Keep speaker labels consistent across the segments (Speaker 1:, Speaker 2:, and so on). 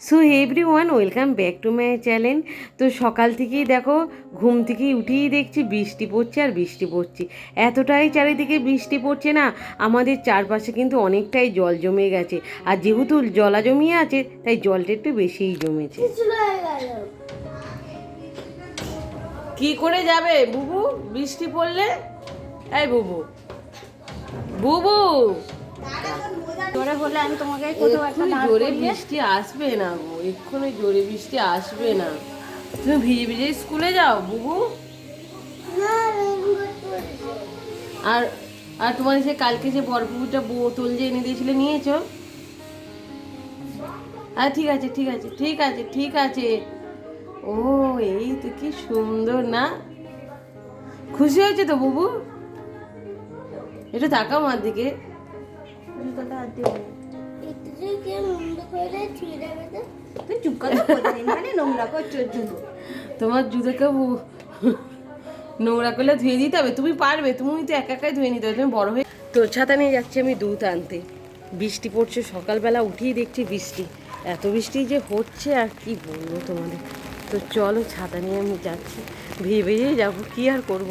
Speaker 1: So everyone welcome back to my channel তো সকাল থেকেই দেখো, ঘুম থেকেই উঠেই দেখছি বৃষ্টি পড়ছে আর বৃষ্টি পড়ছে। এতটাই চারিদিকে বৃষ্টি পড়ছে না, আমাদের চারপাশে কিন্তু অনেকটাই জল জমে গেছে। আর যেহেতু জলা জমিয়ে আছে, তাই জলটা একটু বেশিই জমেছে। কি করে যাবে বুবু? বৃষ্টি পড়লে? এই বুবু। বুবু!
Speaker 2: জোরে হলে আমি তোমাকে কোথাও একটা
Speaker 1: জোরে বৃষ্টি আসবে না গো এক্ষুনি জোরে বৃষ্টি আসবে না। তুমি ভিজে ভিজে স্কুলে যাও বুবু। আর আর তোমার সে কালকে যে বরফুটা বোতল যে এনে দিয়েছিলে নিয়েছো? আর ঠিক আছে ঠিক আছে ঠিক আছে ঠিক আছে। ও এই তো কি সুন্দর না? খুশি হয়েছে তো বুবু? এটা তাকাও আমার দিকে।
Speaker 2: জুতোটা হাত দিয়ে তুই চুপ কথা মানে নোংরা করছ জুতো।
Speaker 1: তোমার জুতোকে নোংরা করলে ধুয়ে দিতে হবে? তুমি পারবে তুমি তো একা একাই ধুয়ে নিতে হবে। তুমি বড় হয়ে তোর ছাতা নিয়ে যাচ্ছি আমি দুধ আনতে। বৃষ্টি পড়ছে সকালবেলা উঠেই দেখছি বৃষ্টি। এত বৃষ্টি যে হচ্ছে আর কি বলব তোমাদের। তো চলো ছাতা নিয়ে আমি যাচ্ছি। ভিজে ভিজেই যাব কি আর করব?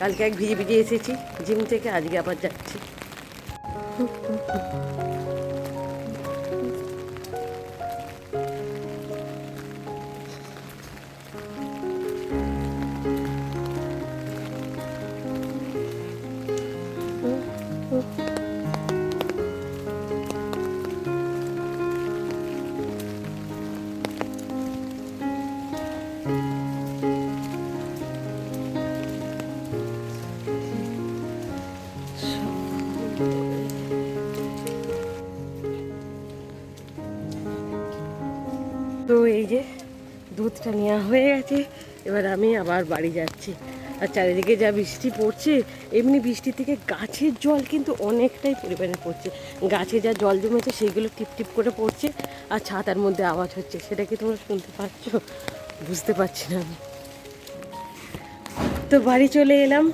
Speaker 1: কালকে এক ভিজে ভিজে এসেছি জিম থেকে আজকে আবার যাচ্ছি। Uh, uh, uh. তো এই যে দুধটা নেওয়া হয়ে গেছে, এবার আমি আবার বাড়ি যাচ্ছি। আর চারিদিকে যা বৃষ্টি পড়ছে, এমনি বৃষ্টি থেকে গাছের জল কিন্তু অনেকটাই পরিমাণে পড়ছে। গাছে যা জল জমেছে, সেইগুলো টিপ টিপ করে পড়ছে, আর ছাতার মধ্যে আওয়াজ হচ্ছে। সেটা কি তোমরা শুনতে পাচ্ছ? বুঝতে পারছি না আমি। তো বাড়ি চলে এলাম।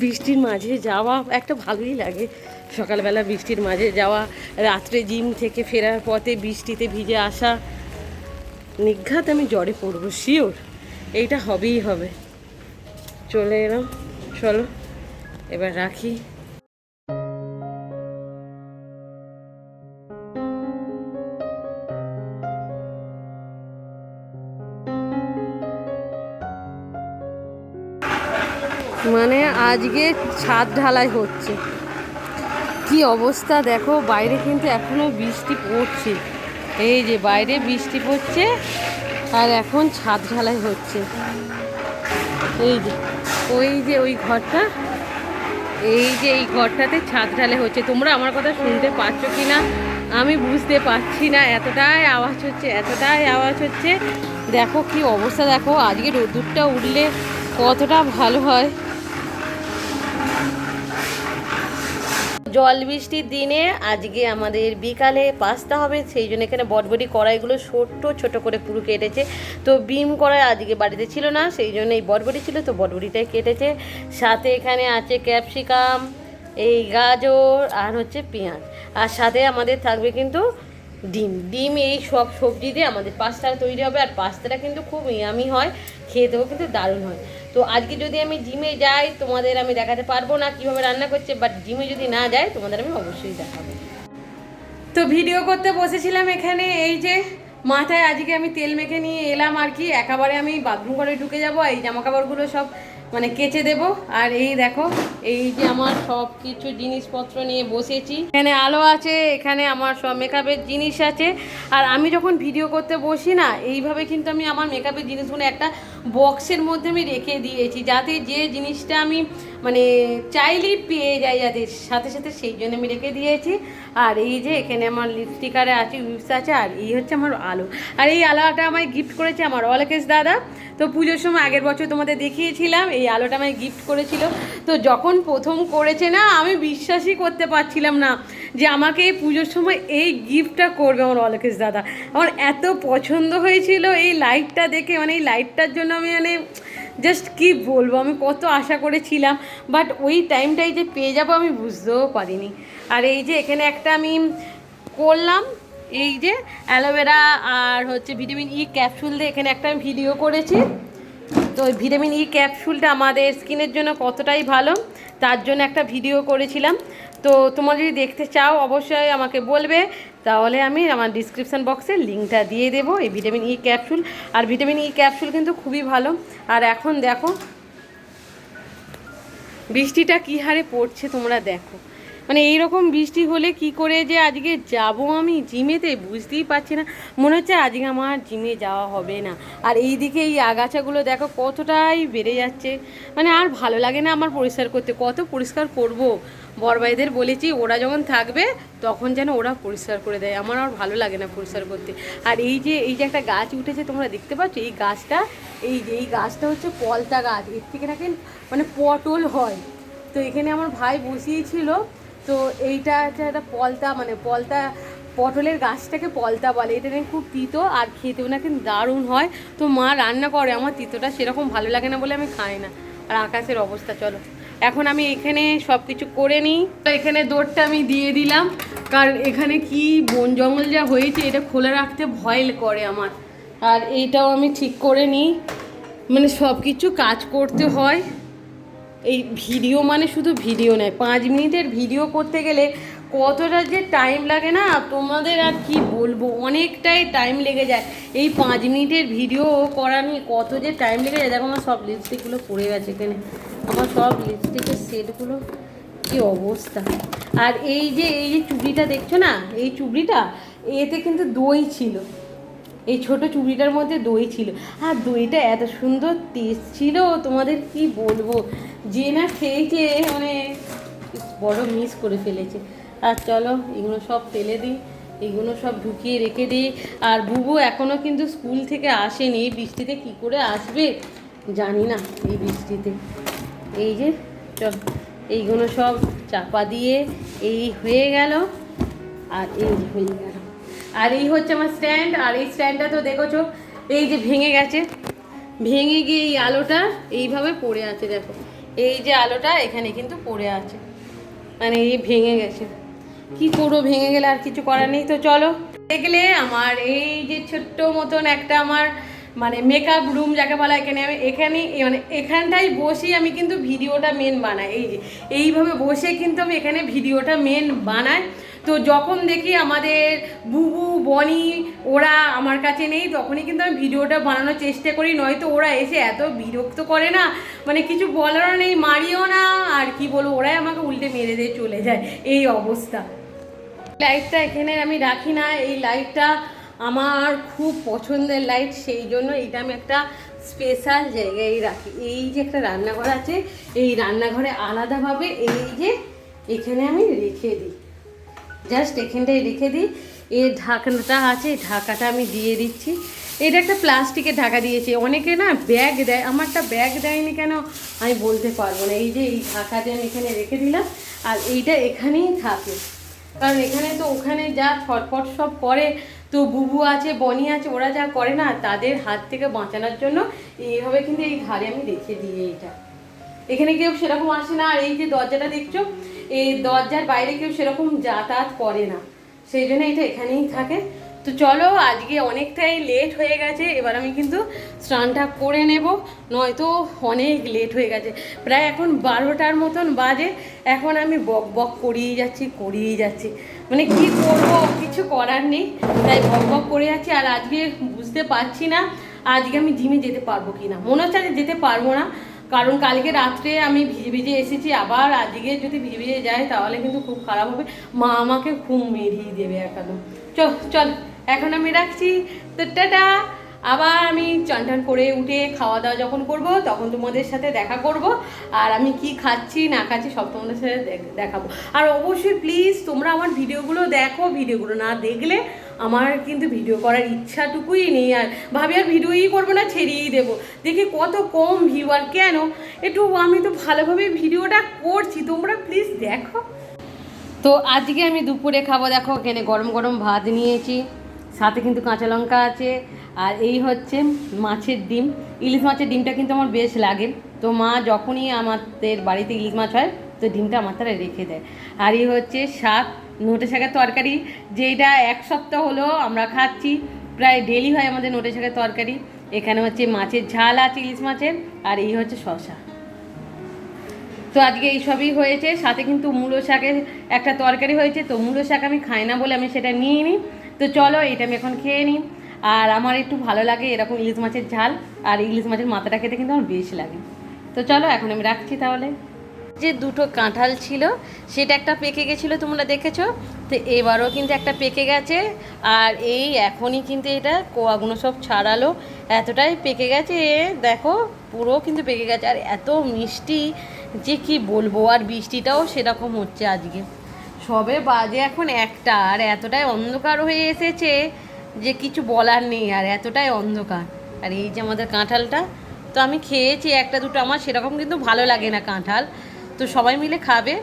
Speaker 1: বৃষ্টির মাঝে যাওয়া একটা ভালোই লাগে। সকালবেলা বৃষ্টির মাঝে যাওয়া, রাত্রে জিম থেকে ফেরার পথে বৃষ্টিতে ভিজে আসা নিঘাত আমি জ্বরে পড়ব শিওর এইটা হবেই হবে। চলে এলাম, চলো, এবার রাখি। মানে আজকে ছাদ ঢালাই হচ্ছে। কি অবস্থা দেখো, বাইরে কিন্তু এখনও বৃষ্টি পড়ছে। এই যে বাইরে বৃষ্টি পড়ছে আর এখন ছাদ ঢালাই হচ্ছে। এই যে, ওই যে ওই ঘরটা, এই যে এই ঘরটাতে ছাদ ঢালাই হচ্ছে। তোমরা আমার কথা শুনতে পাচ্ছ কি না? আমি বুঝতে পারছি না, এতটাই আওয়াজ হচ্ছে, এতটাই আওয়াজ হচ্ছে। দেখো কি অবস্থা, দেখো আজকে রোদ্দুরটা উঠলে কতটা ভালো হয়। জল বৃষ্টির দিনে আজকে আমাদের বিকালে পাস্তা হবে, সেই জন্য এখানে বটবটি কড়াইগুলো ছোট্ট ছোট করে পুরো কেটেছে। তো বিম কড়াই আজকে বাড়িতে ছিল না, সেই জন্য এই বটবটি ছিল, তো বটবটিটাই কেটেছে। সাথে এখানে আছে ক্যাপসিকাম, এই গাজর আর হচ্ছে পেঁয়াজ। আর সাথে আমাদের থাকবে কিন্তু ডিম। ডিম এই সব সবজি দিয়ে আমাদের পাস্তা তৈরি হবে, আর পাস্তাটা কিন্তু খুব ইয়ামি হয়, খেতেও কিন্তু দারুণ হয়। তো আজকে যদি আমি জিমে যাই, তোমাদের আমি দেখাতে পারব না কীভাবে রান্না করছে বাট জিমে যদি না যাই, তোমাদের আমি অবশ্যই দেখাবো। তো ভিডিও করতে বসেছিলাম এখানে, এই যে মাথায় আজকে আমি তেল মেখে নিয়ে এলাম আর কি, একেবারে আমি বাথরুম ঘরে ঢুকে যাব, এই জামা কাপড়গুলো সব মানে কেচে দেব। আর এই দেখো, এই যে আমার সব কিছু জিনিসপত্র নিয়ে বসেছি। এখানে আলো আছে, এখানে আমার সব মেকআপের জিনিস আছে। আর আমি যখন ভিডিও করতে বসি না, এইভাবে কিন্তু আমি আমার মেকআপের জিনিসগুলো একটা বক্সের মধ্যে আমি রেখে দিয়েছি, যাতে যে জিনিসটা আমি মানে চাইলেই পেয়ে যাই যাতে, সাথে সাথে সেই জন্য আমি রেখে দিয়েছি। আর এই যে এখানে আমার লিপস্টিকারে আছে উইপস আছে, আর এই হচ্ছে আমার আলো। আর এই আলোটা আমায় গিফট করেছে আমার অলকেশ দাদা। তো পুজোর সময় আগের বছর তোমাদের দেখিয়েছিলাম, এই আলোটা আমায় গিফট করেছিল। তো যখন প্রথম করেছে না, আমি বিশ্বাসই করতে পারছিলাম না। যে আমাকে এই পুজোর সময় এই গিফটটা করবে আমার অলকেশ দাদা। আমার এত পছন্দ হয়েছিল এই লাইটটা দেখে মানে এই লাইটটার জন্য আমি মানে জাস্ট কি বলব, আমি কত আশা করেছিলাম। বাট ওই টাইমটাই যে পেয়ে যাব আমি বুঝতেও পারিনি। আর এই যে এখানে একটা আমি করলাম, এই যে অ্যালোভেরা আর হচ্ছে ভিটামিন ই ক্যাপসুল দিয়ে এখানে একটা আমি ভিডিও করেছি। তো ভিটামিন ই ক্যাপসুলটা আমাদের স্কিনের জন্য কতটাই ভালো, তার জন্য একটা ভিডিও করেছিলাম। তো তোমরা যদি দেখতে চাও, অবশ্যই আমাকে বলবে। তাহলে আমি আমার ডিসক্রিপশান বক্সে লিঙ্কটা দিয়ে দেবো, এই ভিটামিন ই ক্যাপসুল। আর ভিটামিন ই ক্যাপসুল কিন্তু খুবই ভালো। আর এখন দেখো, বৃষ্টিটা কী হারে পড়ছে তোমরা দেখো। মানে এইরকম বৃষ্টি হলে কি করে যে আজকে যাব আমি? জিমেতে বুঝতেই পারছি না। মনে হচ্ছে আজকে আমার জিমে যাওয়া হবে না। আর এই দিকে এই আগাছাগুলো দেখো কতটাই বেড়ে যাচ্ছে। মানে আর ভালো লাগে না আমার পরিষ্কার করতে। কত পরিষ্কার করব? বরবাইদের বলেছি, ওরা যখন থাকবে, তখন যেন ওরা পরিষ্কার করে দেয়। আমার আর ভালো লাগে না পরিষ্কার করতে। আর এই যে এই যে একটা গাছ উঠেছে, তোমরা দেখতে পাচ্ছ? এই গাছটা, এই যে, এই গাছটা হচ্ছে পলতা গাছ। এর থেকে নাকি মানে পটল হয়। তো এখানে আমার ভাই বসিয়েছিল তো এইটা হচ্ছে একটা পলতা মানে পলতা, পটলের গাছটাকে পলতা বলে। এটা নাকি খুব তিতো আর খেতেও নাকি দারুণ হয়। তো মা রান্না করে, আমার তিতোটা সেরকম ভালো লাগে না বলে আমি খাই না। আর আকাশের অবস্থা, চলো। এখন আমি এখানে সব কিছু করে নিই। এখানে দৌড়টা আমি দিয়ে দিলাম, কারণ এখানে কি বন জঙ্গল যা হয়েছে, এটা খোলা রাখতে ভয় করে আমার। আর এইটাও আমি ঠিক করে নিই। মানে সব কিছু কাজ করতে হয়। এই ভিডিও মানে শুধু ভিডিও নয়, পাঁচ মিনিটের ভিডিও করতে গেলে কতটা যে টাইম লাগে না? তোমাদের আর কি বলব? অনেকটাই টাইম লেগে যায়। এই পাঁচ মিনিটের ভিডিও করা নিয়ে কত যে টাইম লেগে যায়। দেখো আমার সব লিপস্টিকগুলো পড়ে গেছে এখানে। আমার সব লিপস্টিকের সেটগুলো কি অবস্থা? আর এই যে এই যে চুবড়িটা দেখছ না? এই চুবড়িটা এতে কিন্তু দই ছিল। এই ছোট চুড়িটার মধ্যে দই ছিল। আর দইটা এত সুন্দর টেস্ট ছিল, তোমাদের কি বলব? যে না খেয়েছে মানে বড় মিস করে ফেলেছে। আর চলো, এগুলো সব ফেলে দিই, এগুলো সব ঢুকিয়ে রেখে দিই। আর বুবু এখনও কিন্তু স্কুল থেকে আসেনি। এই বৃষ্টিতে কি করে আসবে জানি না এই বৃষ্টিতে। এই যে, চল, এইগুলো সব চাপা দিয়ে এই হয়ে গেল। আর এই হয়ে গেল। আর এই হচ্ছে আমার স্ট্যান্ড আর এই স্ট্যান্ডটা তো দেখেছ এই যে ভেঙে গেছে। ভেঙে গিয়ে এই আলোটা এইভাবে পড়ে আছে, দেখো। এই যে আলোটা এখানে কিন্তু পড়ে আছে। মানে এই ভেঙে গেছে। কি করব, ভেঙে গেলে আর কিছু করার নেই। তো চলো, দেখলে আমার এই যে ছোট্ট মতন একটা আমার মানে মেকআপ রুম যাকে বলা এখানে আমি, এখানে মানে এখানটাই বসেই আমি কিন্তু ভিডিওটা মেন বানাই। এই যে, এইভাবে বসে কিন্তু আমি এখানে ভিডিওটা মেন বানাই। তো যখন দেখি আমাদের বুবু, বনি, ওরা আমার কাছে নেই, তখনই কিন্তু আমি ভিডিওটা বানানোর চেষ্টা করি, নয়তো ওরা এসে এত বিরক্ত করে না। মানে কিছু বলারও নেই, মারিও না, আর কি বলব, ওরাই আমাকে উল্টে মেরে দিয়ে চলে যায়, এই অবস্থা। লাইটটা এখানে আমি রাখি না, এই লাইটটা আমার খুব পছন্দের লাইট, সেই জন্য এটা আমি একটা স্পেশাল জায়গায় রাখি। এই যে একটা রান্নাঘর আছে, এই রান্নাঘরে আলাদাভাবে এই যে এখানে আমি রেখে দিই। জাস্ট এখানটায় রেখে দিই। এর ঢাকনাটা আছে ঢাকাটা আমি দিয়ে দিচ্ছি। এটা একটা প্লাস্টিকের ঢাকা দিয়েছে। অনেকে না ব্যাগ দেয়, আমারটা ব্যাগ দেয়নি কেন? আমি বলতে পারব না। এই যে এই ঢাকাটা আমি এখানে রেখে দিলাম, আর এইটা এখানেই থাকে। কারণ এখানে তো ওখানে যা ছটফট সব করে, তো বুবু আছে, বনি আছে, ওরা যা করে না, তাদের হাত থেকে বাঁচানোর জন্য এইভাবে কিন্তু এই ঘাড়ে আমি রেখে দিই এইটা। এখানে কেউ সেরকম আসে না, আর এই যে দরজাটা দেখছ, এই দরজার বাইরে কেউ সেরকম যাতায়াত করে না। সেই জন্য এটা এখানেই থাকে। তো চলো, আজকে অনেকটাই লেট হয়ে গেছে, এবার আমি কিন্তু স্নানটা করে নেব, নয়তো অনেক লেট হয়ে গেছে। প্রায় এখন বারোটার মতন বাজে, এখন আমি বক বক করিয়ে যাচ্ছি করিয়ে যাচ্ছি। মানে কি করব, কিছু করার নেই, তাই বক বক করে যাচ্ছি, আর আজকে বুঝতে পারছি না, আজকে আমি জিমে যেতে পারব কি না মনে হচ্ছে যেতে পারব না কারণ কালকে রাত্রে আমি ভিজে ভিজে এসেছি, আবার আজকে যদি ভিজে ভিজে যায় তাহলে কিন্তু খুব খারাপ হবে। মা আমাকে খুব মেরিয়ে দেবে একদম চল চল, এখন আমি রাখছি। তো টাটা। আবার আমি চান করে উঠে খাওয়া দাওয়া যখন করব, তখন তোমাদের সাথে দেখা করব। আর আমি কি খাচ্ছি, না খাচ্ছি সব তোমাদের সাথে দেখ- দেখাবো। আর অবশ্যই প্লিজ তোমরা আমার ভিডিওগুলো দেখো ভিডিওগুলো না দেখলে আমার কিন্তু ভিডিও করার ইচ্ছাটুকুই নেই আর। ভাবি, আর ভিডিওই করব না, ছেড়েই দেবো। দেখি কত কম ভিউ আর কেন? একটু আমি তো ভালোভাবে ভিডিওটা করছি, তোমরা প্লিজ দেখো। তো আজকে আমি দুপুরে খাব, দেখো, এখানে গরম গরম ভাত নিয়েছি, সাথে কিন্তু কাঁচা লঙ্কা আছে, আর এই হচ্ছে মাছের ডিম। ইলিশ মাছের ডিমটা কিন্তু আমার বেশ লাগে। তো মা যখনই আমাদের বাড়িতে ইলিশ মাছ হয়, তো ডিমটা আমার তারা রেখে দেয়। আর এই হচ্ছে শাক নোটে শাকের তরকারি যেটা এক সপ্তাহ হলো আমরা খাচ্ছি, প্রায় ডেলি হয় আমাদের নোটে শাকের তরকারি। এখানে হচ্ছে মাছের ঝাল আছে, ইলিশ মাছের, আর এই হচ্ছে শশা তো আজকে এই সবই হয়েছে, সাথে কিন্তু মূলো শাকের একটা তরকারি হয়েছে, তো মূলো শাক আমি খাই না বলে আমি সেটা নিয়ে নিই তো চলো এটা আমি এখন খেয়ে নিই আর আমার একটু ভালো লাগে এরকম ইলিশ মাছের ঝাল, আর ইলিশ মাছের মাথাটা খেতে কিন্তু আমার বেশ লাগে। তো চলো এখন আমি রাখছি তাহলে। যে দুটো কাঁঠাল ছিল, সেটা একটা পেকে গেছিল, তোমরা দেখেছ? তো এবারও কিন্তু একটা পেকে গেছে, আর এই এখনই কিন্তু এটা কোয়াগুলো সব ছাড়ালো। এতটাই পেকে গেছে, দেখো, পুরো কিন্তু পেকে গেছে। আর এত মিষ্টি, যে কি বলব, আর বৃষ্টিটাও সেরকম হচ্ছে আজকে। সবে বাজে এখন একটা, আর এতটাই অন্ধকার হয়ে এসেছে যে কিছু বলার নেই, আর এতটাই অন্ধকার। আর এই যে আমাদের কাঁঠালটা, তো আমি খেয়েছি, একটা দুটো আমার সেরকম কিন্তু ভালো লাগে না কাঁঠাল। তো সবাই মিলে খাবে।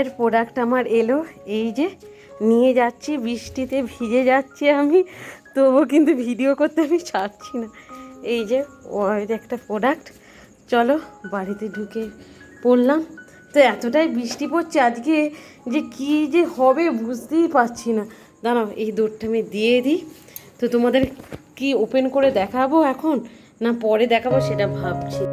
Speaker 1: এর প্রোডাক্ট আমার এলো, এই যে নিয়ে যাচ্ছি, বৃষ্টিতে ভিজে যাচ্ছি আমি, তবুও কিন্তু ভিডিও করতে আমি ছাড়ছি না। এই যে ওয়ের একটা প্রোডাক্ট চলো বাড়িতে ঢুকে পড়লাম। তো এতটাই বৃষ্টি পড়ছে আজকে যে কি যে হবে বুঝতেই পারছি না। দাঁড়াও, এই দৌড়টা আমি দিয়ে দিই। তো তোমাদের কি ওপেন করে দেখাবো এখন, না পরে দেখাবো সেটা ভাবছি।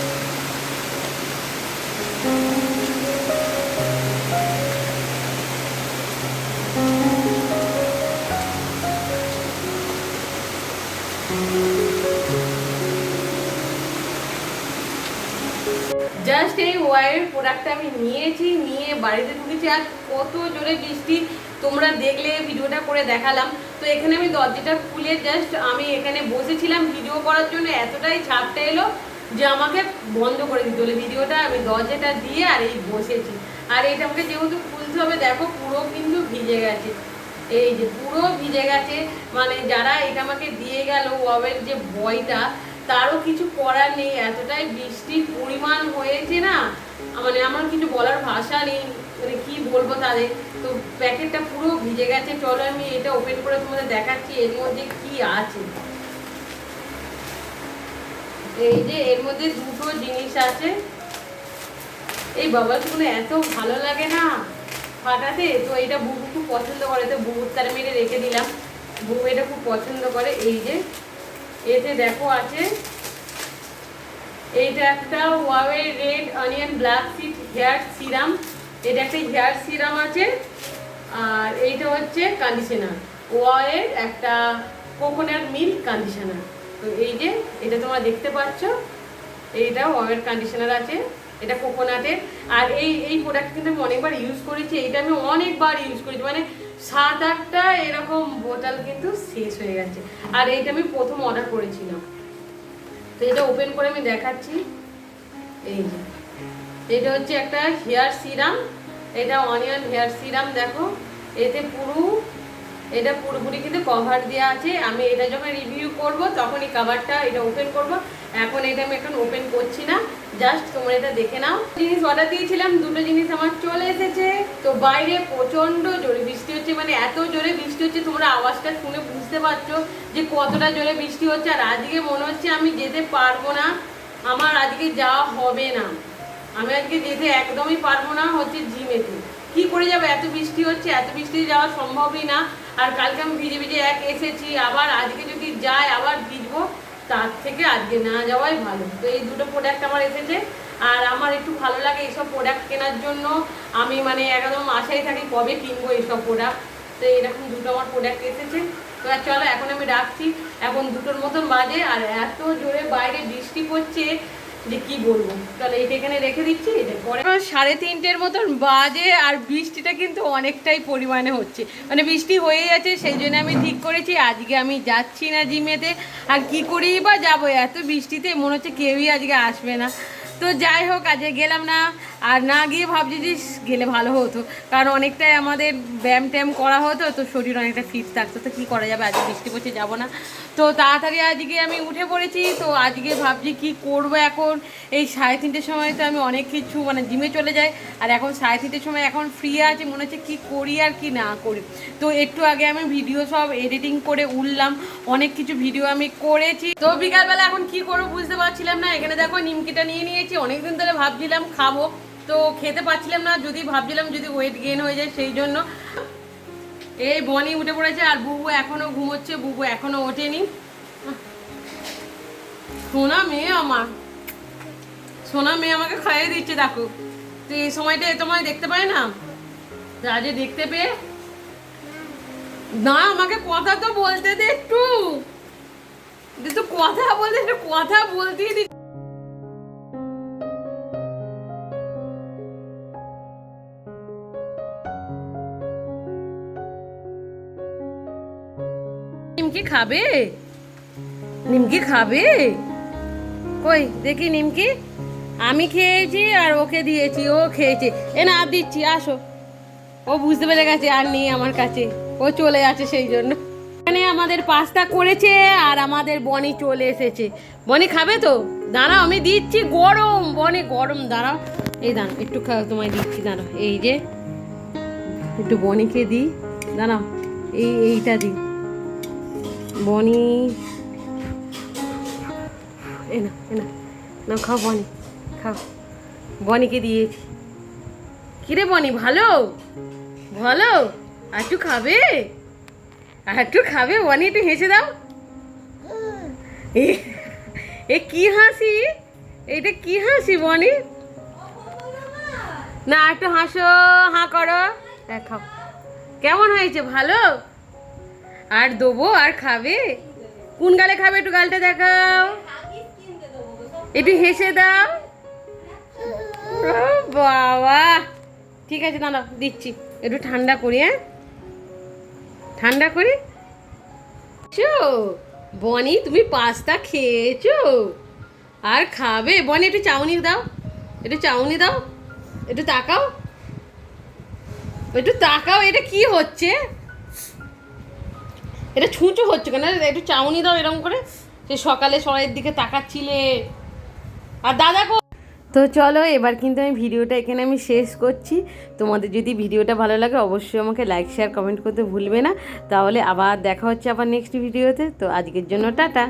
Speaker 1: এই ওয়ারের প্রোডাক্টটা আমি নিয়েছি, নিয়ে বাড়িতে ঢুকেছি। আর কত জোরে বৃষ্টি, তোমরা দেখলে ভিডিওটা করে দেখালাম। তো এখানে আমি দরজাটা খুলে জাস্ট আমি এখানে বসেছিলাম ভিডিও করার জন্য। এতটাই ছাপটা এলো যে আমাকে বন্ধ করে দিতে হলো। ভিডিওটা আমি দরজাটা দিয়ে আর এই বসেছি। আর এটা আমাকে যেহেতু খুলতে হবে, দেখো পুরো কিন্তু ভিজে গেছে। এই যে পুরো ভিজে গেছে। মানে যারা এটা আমাকে দিয়ে গেল, ওয়াবের যে বইটা তারও কিছু করার নেই, এতটাই বৃষ্টির পরিমাণ হয়েছে না। মানে আমার কিছু বলার ভাষা নেই মানে কি বলব তাদের। তো প্যাকেটটা পুরো ভিজে গেছে, চলো আমি এটা ওপেন করে তোমাদের দেখাচ্ছি, এর মধ্যে কি আছে। এই যে এর মধ্যে দুটো জিনিস আছে। এই বাবাগুলো এত ভালো লাগে না ফাটাতে, তো এটা বুবু খুব পছন্দ করে, তো বুবুর তার মেরে রেখে দিলাম। বুবু এটা খুব পছন্দ করে, এই যে। এতে দেখো আছে, এইটা একটা Huawei red onion black seed hair serum এটা একটা হেয়ার সিরাম আছে, আর এইটা হচ্ছে কন্ডিশনার ওয়াওয়ের একটা কোকোনাট মিল্ক কন্ডিশনার তো এই যে, এটা তোমরা দেখতে পাচ্ছ, এইটা ওয়াওয়ের কন্ডিশনার আছে, এটা কোকোনাটের আর এই এই প্রোডাক্ট কিন্তু আমি অনেকবার ইউজ করেছি এটা আমি অনেকবার ইউজ করেছি মানে সাত আটটা এরকম বোতল কিন্তু শেষ হয়ে গেছে। আর এইটা আমি প্রথম অর্ডার করেছিলাম। তো এটা ওপেন করে আমি দেখাচ্ছি। এই যে। এটা হচ্ছে একটা হেয়ার সিরাম এটা অনিয়ন হেয়ার সিরাম দেখো। এতে পুরো, এটা পুরোপুরি কিন্তু কভার দেওয়া আছে। আমি এটা যখন রিভিউ করব তখন এই কভারটা এটা ওপেন করব। এখন এটা আমি এখন ওপেন করছি না। জাস্ট তোমরা এটা দেখে নাও। জিনিস অর্ডার দিয়েছিলাম, দুটো জিনিস আমার চলে এসেছে। তো বাইরে প্রচণ্ড জোরে বৃষ্টি হচ্ছে মানে এত জোরে বৃষ্টি হচ্ছে, তোমরা আওয়াজটা শুনে বুঝতে পারছ যে কতটা জোরে বৃষ্টি হচ্ছে। আর আজকে মনে হচ্ছে আমি যেতে পারব না, আমার আজকে যাওয়া হবে না। আমি আজকে যেতে একদমই পারব না হচ্ছে জিমেতে কি করে যাব? এত বৃষ্টি হচ্ছে, এত বৃষ্টি যাওয়া সম্ভবই না। আর কালকে আমি ভিজে ভিজে এক এসেছি, আবার আজকে যদি যাই, আবার ভিজবো। তার থেকে আজকে না যাওয়াই ভালো। তো এই দুটো প্রোডাক্ট আমার এসেছে, আর আমার একটু ভালো লাগে এইসব প্রোডাক্ট কেনার জন্য। আমি মানে একদম আশাই থাকি কবে কিনবো এইসব প্রোডাক্ট তো এরকম দুটো আমার প্রোডাক্ট এসেছে। তো চলো, এখন আমি রাখছি। এখন দুটোর মতন বাজে, আর এত জোরে বাইরে বৃষ্টি পড়ছে সাড়ে তিনটের মতন বাজে আর বৃষ্টিটা কিন্তু অনেকটাই পরিমাণে হচ্ছে। মানে বৃষ্টি হয়ে যাচ্ছে সেই জন্য আমি ঠিক করেছি, আজকে আমি যাচ্ছি না জিমেতে। আর কি করেই বা যাব? এত বৃষ্টিতে মনে হচ্ছে কেউই আজকে আসবে না। তো যাই হোক, আজকে গেলাম না। আর না গিয়ে ভাবছি যে গেলে ভালো হতো। কারণ অনেকটাই আমাদের ব্যায়াম ট্যাম করা হতো, তো শরীর অনেকটা ফিট থাকতো। তো কী করা যাবে? আজকে বৃষ্টি পড়ছে, যাব না। তো তাড়াতাড়ি আজকে আমি উঠে পড়েছি, তো আজকে ভাবছি কি করব এখন? এই সাড়ে তিনটের সময় তো আমি অনেক কিছু মানে জিমে চলে যাই, আর এখন সাড়ে তিনটের সময় এখন ফ্রি আছে, মনে হচ্ছে কি করি আর কি না করি। তো একটু আগে আমি ভিডিও সব এডিটিং করে উঠলাম, অনেক কিছু ভিডিও আমি করেছি। তো বিকালবেলা এখন কি করব বুঝতে পারছিলাম না, এখানে দেখো নিমকিটা নিয়ে নিয়েছি, অনেকদিন ধরে ভাবছিলাম খাব, তো খেতে পাচ্ছিলাম না, যদি ভাবছিলাম যদি ওয়েট গেইন হয়ে যায় সেই জন্য। এই বনি উঠে পড়েছে আর বুবু এখনও ঘুমোচ্ছে, বুবু এখনও ওঠেনি। সোনা মেয়ে আমার। সোনা মেয়ে আমাকে খাইয়ে দিচ্ছে, দেখো। তো এই সময়টা এ তোমায় দেখতে পায় না? তো আজকে দেখতে পেয়ে? না, আমাকে কথা তো বলতে দে একটু। একটু কথা বলতে, কথা বলতেই দি খাবে? নিমকি খাবে? কই, দেখি নিমকি। আমি খেয়েছি আর ওকে দিয়েছি, ও খেয়েছে। এ না, আর দিচ্ছি, আসো। ও বুঝতে পেরে গেছে, আর নেই আমার কাছে। ও চলে যাচ্ছে সেই জন্য। এখানে আমাদের পাস্তা করেছে আর আমাদের বনি চলে এসেছে। বনি খাবে তো? দাঁড়াও, আমি দিচ্ছি গরম। বনি, গরম, দাঁড়াও। এই দাঁড়াও, একটু তোমায় দিচ্ছি, দাঁড়াও। এই যে, একটু বনিকে দিই। দাঁড়াও, এই, এইটা দিই। বনি। এ না এ না। খাও বনি, খাও। বনিকে দিয়েছি কিরে বনি, ভালো? ভালো? একটু খাবে? একটু খাবে? বনি, একটু হেসে দাও। এ- কি হাসি? এটা কি হাসি বনি? না, একটু হাসো, হাঁ করো। দেখাও। কেমন হয়েছে? ভালো? আর দেবো আর খাবে? কোন গালে খাবে একটু গালটা দেখাও। একটু হেসে দাও। বাবা। ঠিক আছে, দাঁড়াও, দিচ্ছি। একটু ঠান্ডা করি হ্যাঁ? ঠান্ডা করি? বনি, তুমি পাস্তা খেয়েছো? আর খাবে? বনি, একটু চাউনি দাও। একটু চাউনি দাও। একটু তাকাও। একটু তাকাও, এটা কি হচ্ছে? এটা ছুঁচো হচ্ছে কেন? একটু চাউনি দাও এরকম করে। সে সকালে সবাইয়ের দিকে তাকাচ্ছিলে। আর দাদা তো চলো, এবার কিন্তু আমি ভিডিওটা এখানে আমি শেষ করছি। তোমাদের যদি ভিডিওটা ভালো লাগে, অবশ্যই আমাকে লাইক শেয়ার কমেন্ট করতে ভুলবে না। তাহলে আবার দেখা হচ্ছে আবার নেক্সট ভিডিওতে তো আজকের জন্য টাটা।